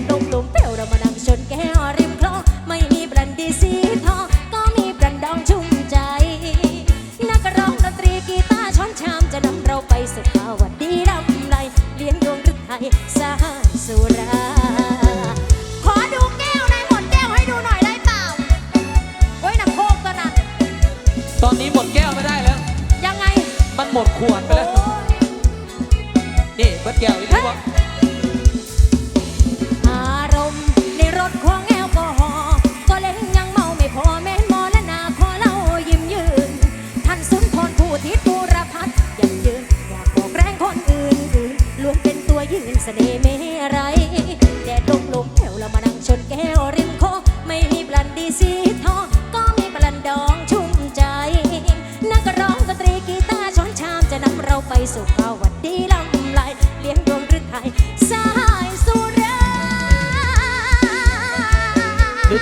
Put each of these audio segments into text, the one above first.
นลงหลุมเปลวเรามานั่งชนแก้วริม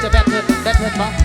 จะแบดเทิร์แบดเทิร์ปะ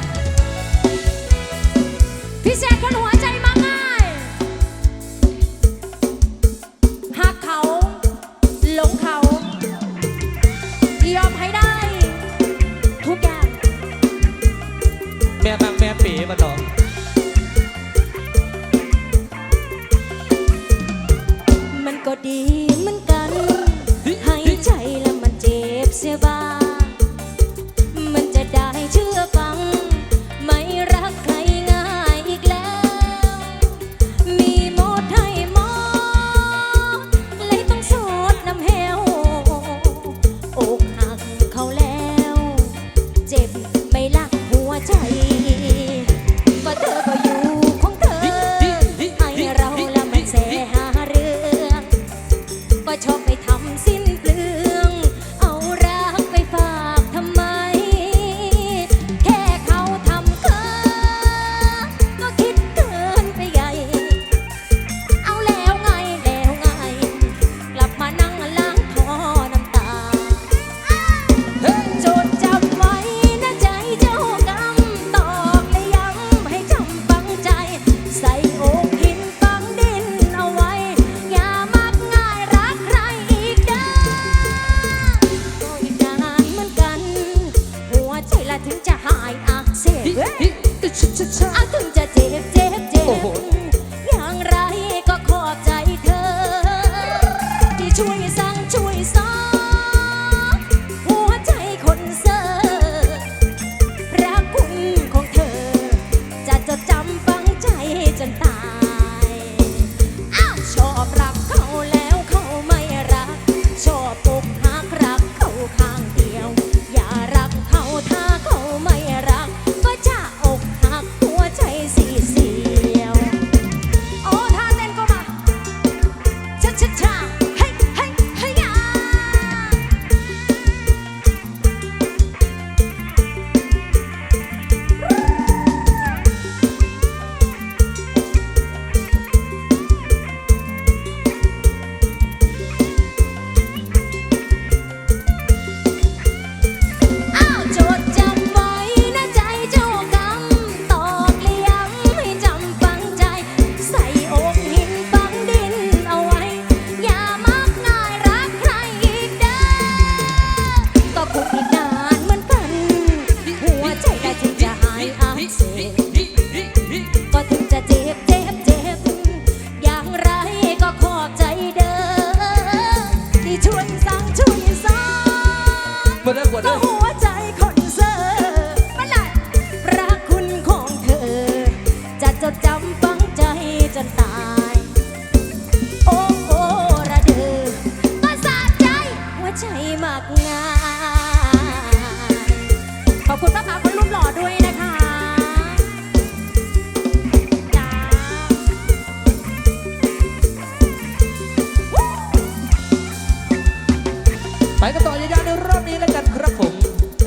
หัวใจ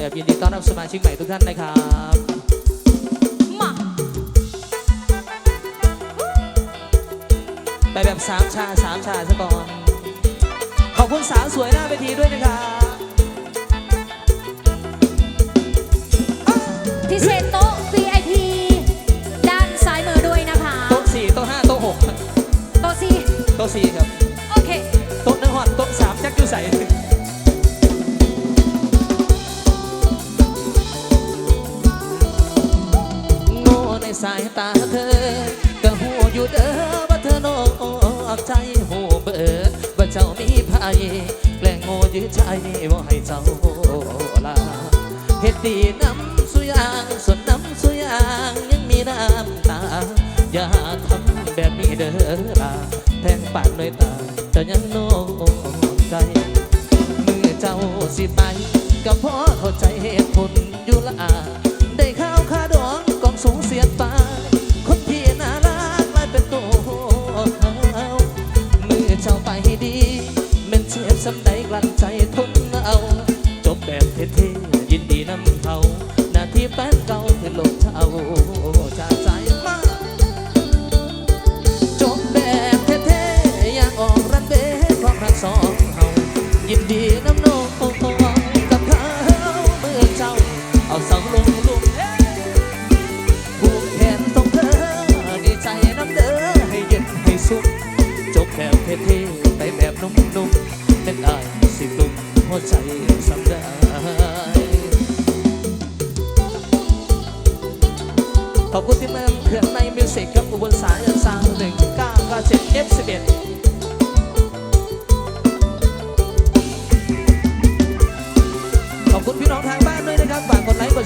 แอบยินดีต้อนรับสมาชิกใหม่ทุกท่านนะครับมาไปแบบสามชาสามชาซะก่อน ขอบคุณสาวสวยหน้าเวทีด้วยนะครับพิเศษโต๊ะ VIP ด้านซ้ายมือด้วยนะคะ โต๊ะสี่โต๊ะห้าโต๊ะหกโต๊ะซีโต๊ะสี่ครับ โอเค โต๊ะหนึ่งหอดโต๊ะสามจักอยู่ใส่ ในสายตาเธอ ก็หูอยู่เด้อว่าเธอนอกใจหูเบิดว่าเจ้ามีภัยแกล้งโง่ยื้อใจว่าให้เจ้าลาเฮ็ดดีน้ำสุยางส่วนน้ำสุยางยังมีน้ำตา อย่าทำแบบนี้เด้อลาแทงปากเลยตาเจะยังโนใจมือเจ้าสิไปก็เพราะเข้าใจเหตุผลอยู่ละอาได้ข้าวคาดอง กองสูงเสียดฟ้าค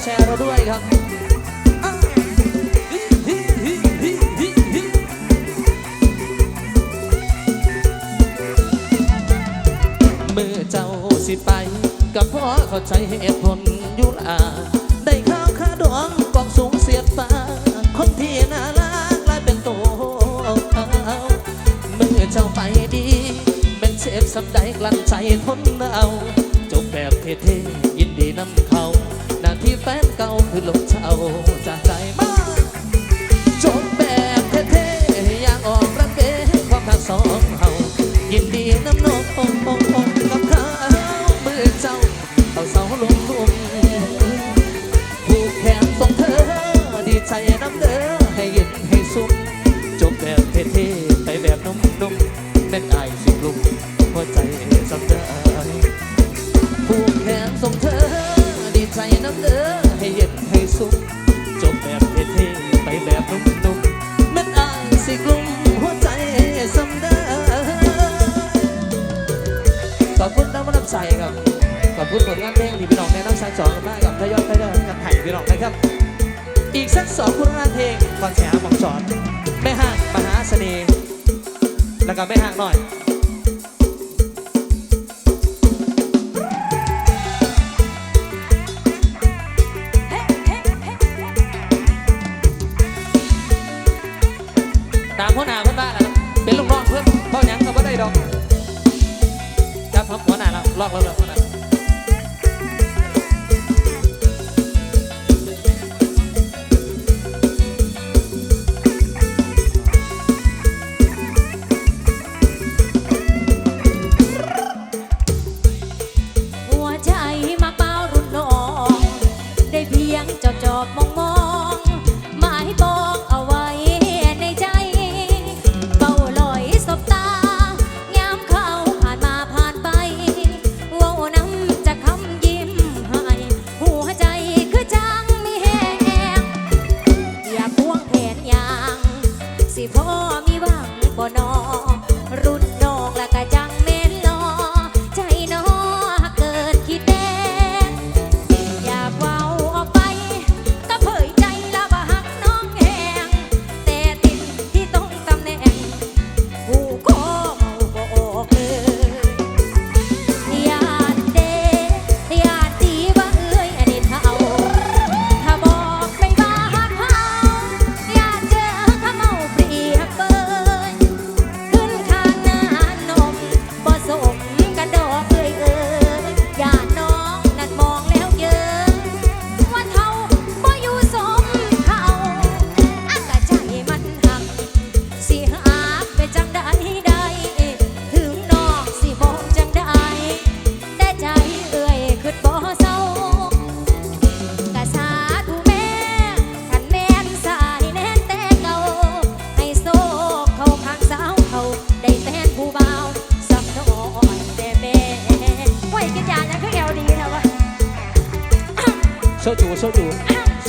แชร์เราด้วยครับอ้าวฮิฮิฮิฮิฮิฮิมือเจ้าสิไปกับพ่อเข้าใจเหตุผลอยู่ละได้ข้าวค่าดองกองสูงเสียดฟ้า คนที่น่ารักกลายเป็นตัวเอามือเจ้าไปดีเป็นเชฟสำใดกลั้นใจทนเอาจบแบบเท่ๆยินดีนำเขา แฟนเก่าคือลงเช่าจากใจมากจบแบบเท่ๆอยากออกรันเบความทางสองเฮายินดีน้ำนองกับเข เด้อให้เย็นให้สุขจบแบบเท่ๆไปแบบนุ่มๆแม่นอายสิกลุ่มหัวใจสำได้ขอบคุณน้ำมันน้ำใสครับขอบคุณผลงานเพลงที่พี่น้องแนะนำสายสองกันมากกับทยอยทยอกันไถ่พี่น้องนะครับ อีกสักสองผลงานเพลงก่อนเสียหมองสอนแม่ห้างมหาเสน่ห์แล้วก็แม่ห้างหน่อย ยงจอดจอบมองมอง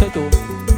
Chaito.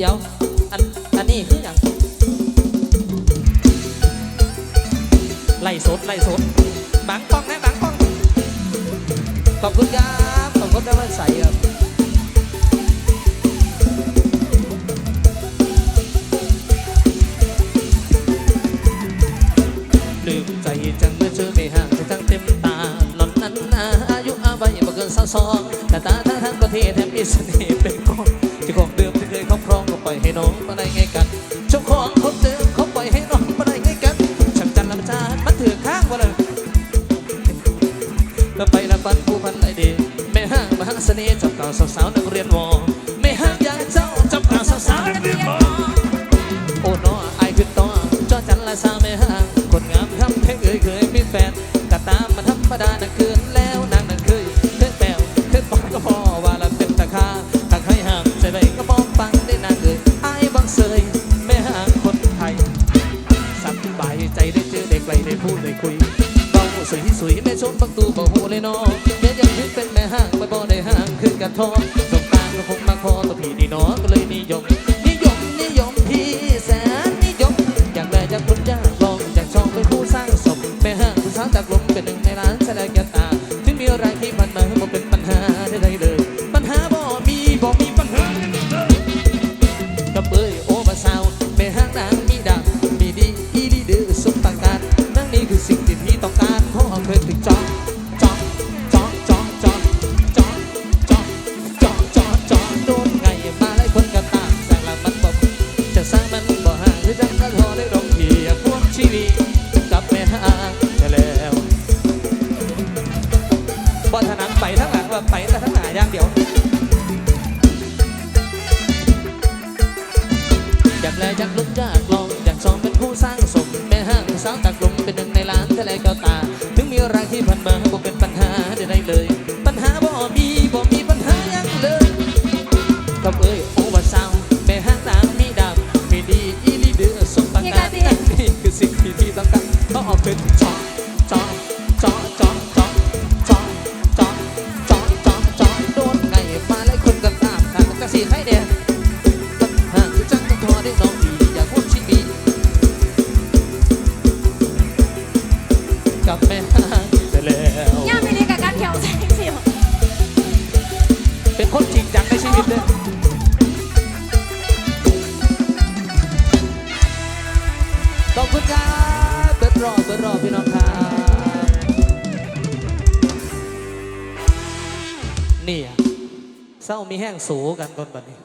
เดี๋ยว อันอันนี้คืออย่างไล่สดไล่สดบังกล้องนะบังกล้องขอบคุณครับขอบคุณกำลังใส่ครับลืมใจจังเมื่อเจอไม่ห่างจังเต็มตาหล่อนนั้นอายุอาวัยบ่เกินสาวสองแต่ตาทั้งทั้งประเทศแถมมีเสน่ห์เป็น ล่อยให้น้องมาได้ไงกันเจ้าของคนเดิมเขาปล่อยให้น้องมาได้ไงกันฉันจันทร์ลำจานมันถือข้างว่าเลยแล้ไปละปันผู้พันไอดีแม่ห้างมหาเสน่ห์จับเก่าสาวๆ เลยน้องเด็กยังคิดเป็นแม่ห้างไปบ่ได้ห้างคือกระท้องสงตาก็คงมาคอตัวพี่นี่น้องก็เลยนิยม นิยมนิยมพี่แสนนิยม อยากได้จากคนยากลองจากช่องเป็นผู้สร้างศพแม่ห้างผู้สร้างจากลมเป็นหนึ่งในร้านแสดงยตาถึงมีอะไรที่มันมาบ่เป็นปัญหาได้เลย ปัญหาบ่มีบ่มีปัญหากับเอย และจักลุกจากลงจากสองเป็นผู้สร้างสมแม่ห้างสาวตากลมเป็นหนึ่งในล้านทะเลกาตา ถึงมีรักที่พัน เศร้ามีแห้งสูกันก่อนบนี้